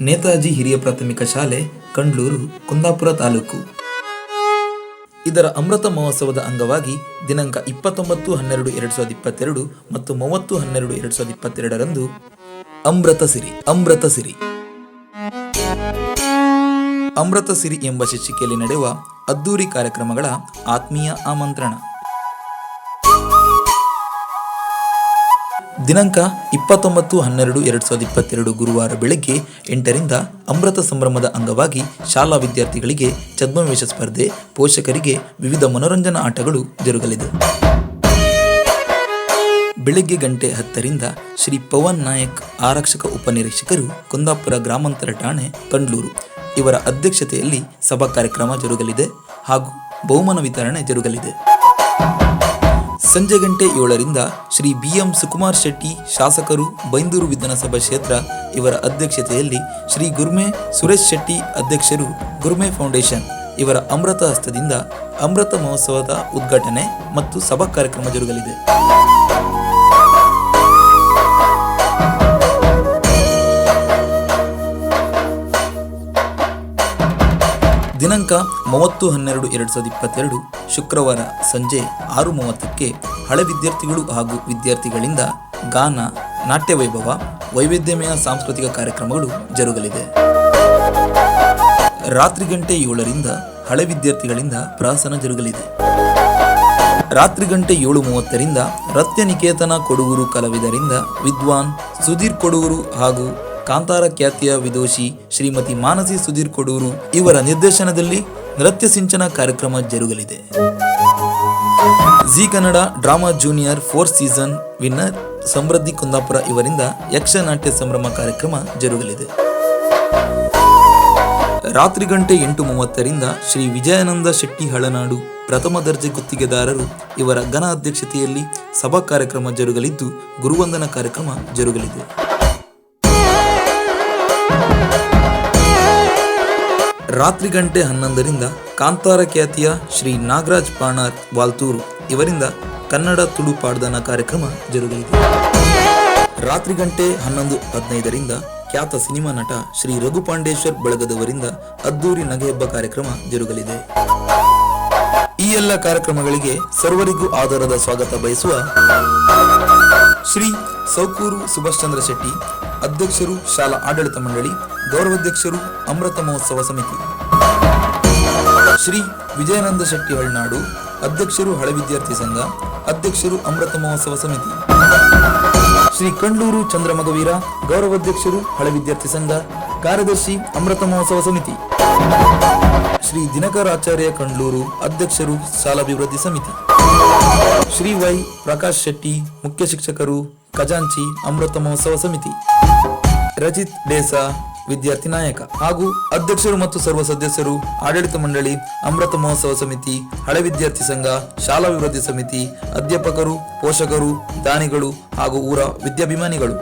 ನೇತಾಜಿ ಹಿರಿಯ ಪ್ರಾಥಮಿಕ ಶಾಲೆ, ಕಂಡ್ಲೂರು, ಕುಂದಾಪುರ ತಾಲೂಕು. ಇದರ ಅಮೃತ ಮಹೋತ್ಸವದ ಅಂಗವಾಗಿ ದಿನಾಂಕ ಇಪ್ಪತ್ತೊಂಬತ್ತು, ಹನ್ನೆರಡು, ಎರಡು ಸಾವಿರದ ಇಪ್ಪತ್ತೆರಡು ಮತ್ತು ಮೂವತ್ತು, ಹನ್ನೆರಡು, ಎರಡು ಸಾವಿರದ ಇಪ್ಪತ್ತೆರಡರಂದು ಅಮೃತ ಸಿರಿ ಅಮೃತ ಸಿರಿ. ಅಮೃತ ಸಿರಿ ಎಂಬ ಶೀರ್ಷಿಕೆಯಲ್ಲಿ ನಡೆಯುವ ಅದ್ದೂರಿ ಕಾರ್ಯಕ್ರಮಗಳ ಆತ್ಮೀಯ ಆಮಂತ್ರಣ. ದಿನಾಂಕ ಇಪ್ಪತ್ತೊಂಬತ್ತು ಹನ್ನೆರಡು ಎರಡು ಸಾವಿರದ ಇಪ್ಪತ್ತೆರಡು ಗುರುವಾರ ಬೆಳಗ್ಗೆ ಎಂಟರಿಂದ ಅಮೃತ ಸಂಭ್ರಮದ ಅಂಗವಾಗಿ ಶಾಲಾ ವಿದ್ಯಾರ್ಥಿಗಳಿಗೆ ಛದ್ಮವೇಷ ಸ್ಪರ್ಧೆ, ಪೋಷಕರಿಗೆ ವಿವಿಧ ಮನೋರಂಜನಾ ಆಟಗಳು ಜರುಗಲಿದೆ. ಬೆಳಗ್ಗೆ ಗಂಟೆ ಹತ್ತರಿಂದ ಶ್ರೀ ಪವನ್ ನಾಯಕ್ ಆರಕ್ಷಕ ಉಪನಿರೀಕ್ಷಕರು ಕುಂದಾಪುರ ಗ್ರಾಮಾಂತರ ಠಾಣೆ ಕಂಡ್ಲೂರು ಇವರ ಅಧ್ಯಕ್ಷತೆಯಲ್ಲಿ ಸಭಾ ಕಾರ್ಯಕ್ರಮ ಜರುಗಲಿದೆ ಹಾಗೂ ಬಹುಮಾನ ವಿತರಣೆ ಜರುಗಲಿದೆ. ಸಂಜೆ ಗಂಟೆ ಏಳರಿಂದ ಶ್ರೀ ಬಿ ಎಂ ಸುಕುಮಾರ್ ಶೆಟ್ಟಿ, ಶಾಸಕರು ಬೈಂದೂರು ವಿಧಾನಸಭಾ ಕ್ಷೇತ್ರ, ಇವರ ಅಧ್ಯಕ್ಷತೆಯಲ್ಲಿ ಶ್ರೀ ಗುರ್ಮೆ ಸುರೇಶ್ ಶೆಟ್ಟಿ ಅಧ್ಯಕ್ಷರು ಗುರ್ಮೆ ಫೌಂಡೇಶನ್, ಇವರ ಅಮೃತ ಹಸ್ತದಿಂದ ಅಮೃತ ಮಹೋತ್ಸವದ ಉದ್ಘಾಟನೆ ಮತ್ತು ಸಭಾ ಕಾರ್ಯಕ್ರಮ ಜರುಗಲಿದೆ. ದಿನಾಂಕ ಮೂವತ್ತು ಹನ್ನೆರಡು ಎರಡು ಸಾವಿರದ ಇಪ್ಪತ್ತೆರಡು ಶುಕ್ರವಾರ ಸಂಜೆ ಆರು ಮೂವತ್ತಕ್ಕೆ ಹಳೆ ವಿದ್ಯಾರ್ಥಿಗಳು ಹಾಗೂ ವಿದ್ಯಾರ್ಥಿಗಳಿಂದ ಗಾನ ನಾಟ್ಯ ವೈಭವ ವೈವಿಧ್ಯಮಯ ಸಾಂಸ್ಕೃತಿಕ ಕಾರ್ಯಕ್ರಮಗಳು ಜರುಗಲಿದೆ. ರಾತ್ರಿ ಗಂಟೆ ಏಳರಿಂದ ಹಳೆ ವಿದ್ಯಾರ್ಥಿಗಳಿಂದ ಪ್ರಹಸನ ಜರುಗಲಿದೆ. ರಾತ್ರಿ ಗಂಟೆ ಏಳು ಮೂವತ್ತರಿಂದ ರತ್ಯ ನಿಕೇತನ ಕೊಡಗೂರು ಕಲಾವಿದರಿಂದ ವಿದ್ವಾನ್ ಸುಧೀರ್ ಕೊಡೂರು ಹಾಗೂ ಕಾಂತಾರ ಖ್ಯಾತಿಯ ವಿದೋಷಿ ಶ್ರೀಮತಿ ಮಾನಸಿ ಸುಧೀರ್ ಕೊಡೂರು ಇವರ ನಿರ್ದೇಶನದಲ್ಲಿ ನೃತ್ಯ ಸಿಂಚನ ಕಾರ್ಯಕ್ರಮ ಜರುಗಲಿದೆ. Zee Kannada drama junior four season winner Samruddhi Kundapura ಇವರಿಂದ ಯಕ್ಷನಾಟ್ಯ ಸಂಭ್ರಮ ಕಾರ್ಯಕ್ರಮ ಜರುಗಲಿದೆ. ರಾತ್ರಿ ಗಂಟೆ ಎಂಟು ಮೂವತ್ತರಿಂದ ಶ್ರೀ ವಿಜಯಾನಂದ ಶೆಟ್ಟಿ ಹಳನಾಡು ಪ್ರಥಮ ದರ್ಜೆ ಗುತ್ತಿಗೆದಾರರು ಇವರ ಘನ ಅಧ್ಯಕ್ಷತೆಯಲ್ಲಿ ಸಭಾ ಕಾರ್ಯಕ್ರಮ ಜರುಗಲಿದ್ದು ಗುರುವಂದನ ಕಾರ್ಯಕ್ರಮ ಜರುಗಲಿದೆ. ರಾತ್ರಿ ಗಂಟೆ ಹನ್ನೊಂದರಿಂದ ಕಾಂತಾರ ಖ್ಯಾತಿಯ ಶ್ರೀ ನಾಗರಾಜ್ ಪಾಣಾರ್ ವಾಲ್ತೂರು ಇವರಿಂದ ಕನ್ನಡ ತುಳು ಪಾಡ್ದನ ಕಾರ್ಯಕ್ರಮ ಜರುಗಲಿದೆ. ರಾತ್ರಿ ಗಂಟೆ ಹನ್ನೊಂದು ಹದಿನೈದರಿಂದ ಖ್ಯಾತ ಸಿನಿಮಾ ನಟ ಶ್ರೀ ರಘುಪಾಂಡೇಶ್ವರ್ ಬಳಗದವರಿಂದ ಅದ್ದೂರಿ ನಗೆಹಬ್ಬ ಕಾರ್ಯಕ್ರಮ ಜರುಗಲಿದೆ. ಈ ಎಲ್ಲ ಕಾರ್ಯಕ್ರಮಗಳಿಗೆ ಸರ್ವರಿಗೂ ಆಧಾರದ ಸ್ವಾಗತ ಬಯಸುವ ಶ್ರೀ ಸೌಕೂರು ಸುಭಾಷ್ ಚಂದ್ರ ಶೆಟ್ಟಿ, ಅಧ್ಯಕ್ಷರು ಶಾಲಾ ಆಡಳಿತ ಮಂಡಳಿ, ಗೌರವಾಧ್ಯಕ್ಷರು ಅಮೃತ ಮಹೋತ್ಸವ ಸಮಿತಿ. ಶ್ರೀ ವಿಜಯಾನಂದ ಶೆಟ್ಟಿ ಹಳ್ನಾಡು ಅಧ್ಯಕ್ಷರು ಹಳೆ ವಿದ್ಯಾರ್ಥಿ ಸಂಘ, ಅಧ್ಯಕ್ಷರು ಅಮೃತ ಮಹೋತ್ಸವ ಸಮಿತಿ. ಶ್ರೀ ಕಂಡ್ಲೂರು ಚಂದ್ರಮಗವೀರ, ಗೌರವಾಧ್ಯಕ್ಷರು ಹಳೆ ವಿದ್ಯಾರ್ಥಿ ಸಂಘ, ಕಾರ್ಯದರ್ಶಿ ಅಮೃತ ಮಹೋತ್ಸವ ಸಮಿತಿ. ಶ್ರೀ ದಿನಕರ ಆಚಾರ್ಯ ಕಂಡ್ಲೂರು ಅಧ್ಯಕ್ಷರು ಸಾಲಾಭಿವೃದ್ಧಿ ಸಮಿತಿ. ಶ್ರೀ ವೈ ಪ್ರಕಾಶ್ ಶೆಟ್ಟಿ, ಮುಖ್ಯ ಶಿಕ್ಷಕರು ಖಜಾಂಚಿ ಅಮೃತ ಮಹೋತ್ಸವ ಸಮಿತಿ. ರಜಿತ್ ಡೇಸಾ ವಿದ್ಯಾರ್ಥಿ ನಾಯಕ ಹಾಗೂ ಅಧ್ಯಕ್ಷರು ಮತ್ತು ಸರ್ವ ಸದಸ್ಯರು ಆಡಳಿತ ಮಂಡಳಿ, ಅಮೃತ ಮಹೋತ್ಸವ ಸಮಿತಿ, ಹಳೆ ವಿದ್ಯಾರ್ಥಿ ಸಂಘ, ಶಾಲಾ ಅಭಿವೃದ್ಧಿ ಸಮಿತಿ, ಅಧ್ಯಾಪಕರು, ಪೋಷಕರು, ದಾನಿಗಳು ಹಾಗೂ ಊರ ವಿದ್ಯಾಭಿಮಾನಿಗಳು.